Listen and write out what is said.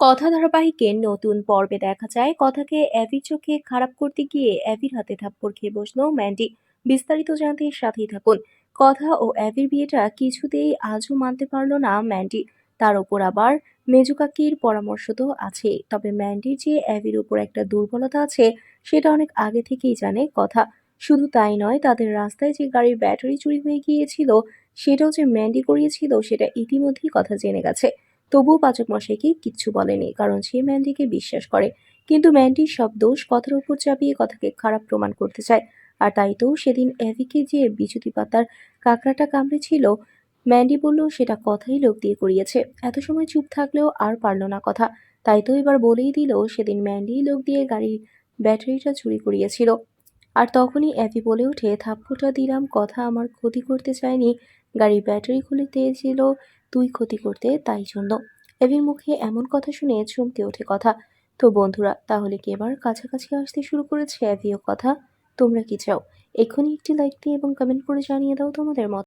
কথা ধারাবাহিকের নতুন পর্বে দেখা যায়। কথাকে অ্যাভির চোখে খারাপ করতে গিয়ে অ্যাভির হাতে থাপ্পড় খেয়ে বসল ম্যান্ডি। বিস্তারিত জানতে সাথেই থাকুন। কথা ও অ্যাভির বিয়েটা কিছুতেই আজও মানতে পারল না ম্যান্ডি। তার ওপর আবার মেজুকাকির পরামর্শ তো আছে। তবে ম্যান্ডির যে অ্যাভির উপর একটা দুর্বলতা আছে, সেটা অনেক আগে থেকেই জানে কথা। শুধু তাই নয়, তাদের রাস্তায় যে গাড়ির ব্যাটারি চুরি হয়ে গিয়েছিল, সেটাও যে ম্যান্ডি করিয়েছিল, সেটা ইতিমধ্যেই কথা জেনে গেছে। তবুও পাচক মশাইকে কিচ্ছু বলেনি, কারণ সে ম্যান্ডিকে বিশ্বাস করে। কিন্তু ম্যান্ডির সব দোষ কথার উপর চাপিয়ে কথাকে খারাপ প্রমাণ করতে চায়। আর তাই তো সেদিন অ্যাভিকে যে বিচুতি পাতার কাঁকড়াটা কামড়েছিল, ম্যান্ডি বলল, সেটা কথাই লোক দিয়ে করিয়েছে। এত সময় চুপ থাকলেও আর পারল না কথা। তাই তো এবার বলেই দিল, সেদিন ম্যান্ডি লোক দিয়ে গাড়ির ব্যাটারিটা চুরি করিয়েছিল। আর তখনই অ্যাভি বলে ওঠে, থাপ্পড়টা দিলাম, কথা আমার ক্ষতি করতে চায়নি। গাড়ির ব্যাটারি খুলে দিয়েছিল তুই ক্ষতি করতে তাই জন্য। এভির মুখে এমন কথা শুনে চমকে ওঠে কথা। তো বন্ধুরা, তাহলে কি এবার কাছাকাছি আসতে শুরু করেছে অ্যাভিও কথা? তোমরা কি চাও? এখনই একটি লাইক দিয়ে এবং কমেন্ট করে জানিয়ে দাও তোমাদের মত